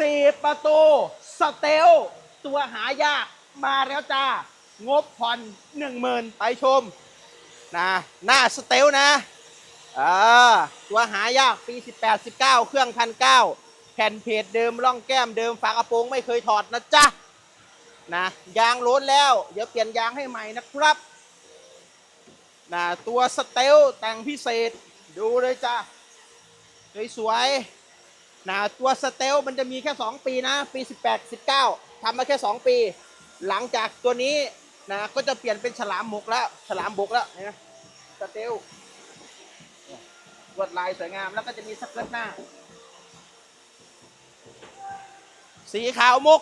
สี่ประตูสเตล ตัวหายากมาแล้วจ้า งบผ่อนหนึ่งหมื่นไปชมนะหน้าสเตลนะอ่าตัวหายากปี 18 19 เครื่องพันเก้าแผ่นเพจเดิมร่องแก้มเดิมฝากระโปรงไม่เคยถอดนะจ๊ะนะยางล้นแล้ว เดี๋ยวเปลี่ยนยางให้ใหม่นะครับนะตัวสเตลแต่งพิเศษดูเลยจ้ะสวยๆ นะตัวสเตลมันจะมีแค่ 2 ปีนะ ปี 18 19ทำมาแค่ 2 ปี หลังจากตัวนี้นะก็จะเปลี่ยนเป็นฉลามหมกแล้ว ฉลามบกแล้วนไหมสเตลลวดลายสวยงามแล้วก็จะมีสเกิร์ตหน้า สีขาวมุก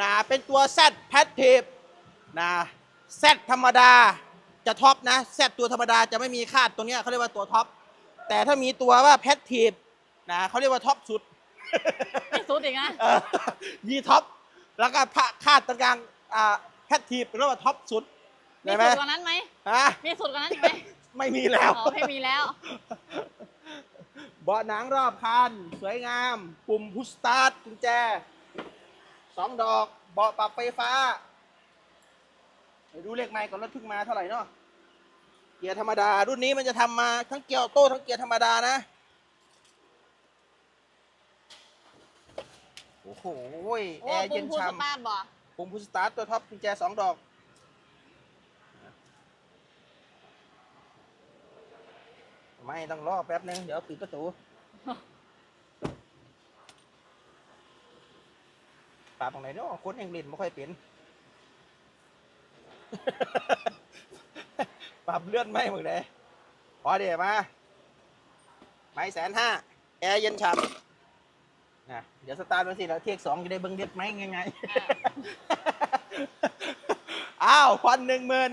นะเป็นตัวแซดแพทเทปนะแซดธรรมดาจะท็อปนะแซดตัวธรรมดาจะไม่มีคาดตัวเนี้ยเขาเรียกว่าตัวท็อปแต่ถ้ามีตัวว่าแพทเทป นะเขาเรียกว่าท็อปสุดไม่สุดอีกนะเออมีท็อปแล้วก็พระคาดตรงกลางอ่าแพททีบเรียกว่าท็อปสุดมีได้ไหมสุดกว่านั้นไหมฮะมีสุดกว่านั้นอีกไหมไม่มีแล้วอ๋อไม่มีแล้วเบาะหนังรอบคัน สวยงาม ปุ่มพุชสตาร์ทกุญแจสองดอกเบาะปรับไฟฟ้าไปดูเลขไมล์ก่อนรถเพิ่งมาเท่าไหร่เนาะเกียร์ธรรมดา รุ่นนี้มันจะทำมาทั้งเกียร์ออโต้ทั้งเกียร์ธรรมดานะ โอ้โหแอโอ้ร์ปุ่เย็มนพูดสฉ่ำตาร์ทบ่ปุ่มพุชสตาร์ทตัวท็อปกุญแจสองดอก ไม่ต้องรอแป๊บนึง เดี๋ยวปิดประตู ปรับตรงไหนเนาะคนยังเล่นไม่ค่อยเป็น ปรับเลื่อนไม่หมดเลยพอเดี๋ยวมา ไม่แสนห้า แอร์เย็นฉ่ำ นะเดี๋ยวสตาร์ทมาสิแล้วเทียกสองจะได้เบิ้งเด็ดไหมไงไงอ้าวควันหนึ่งหมื่น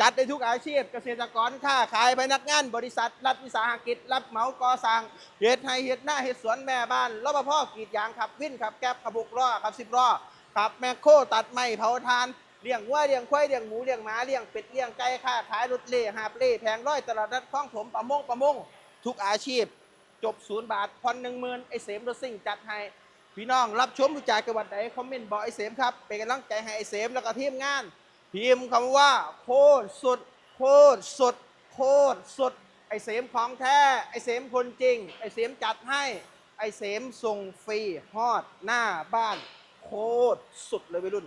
จัดได้ทุกอาชีพ เกษตรกรค้าขายพนักงาน บริษัท รัฐวิสาหกิจ รับเหมาก่อสร้างเฮ็ดไห้เฮ็ดหน้าเฮ็ดสวนแม่บ้านรปภกรีดยางขับวิ่นขับแก๊บขับบุกล้อขับสิบล้อขับแมคโครตัดไม้เผาทานเลี้ยงวัวเลี้ยงควายเลี้ยงหมูเลี้ยงหมาเลี้ยงเป็ดเลี้ยงไก่ค้าขายรถเล่หาบเล่แผงร้อยตลาดนัดคลองถมประมงประมง ทุกอาชีพ จบศูนย์บาทผ่อนหนึ่งหมื่นไอเสมรถซิ่งจัดให้พี่น้องรับชมรู้จักจังหวัดไหนคอมเมนต์บอกไอเสมครับเป็นกำลังใจให้ไอเสมแล้วก็ทีมงานพิมพ์คำว่าโคตรสุดโคตรสุดโคตรสุดไอเสมของแท้ไอเสมคนจริง ไอเสมจัดให้ไอเสมส่งฟรีฮอดหน้าบ้าน โคตรสุดเลยวัยรุ่น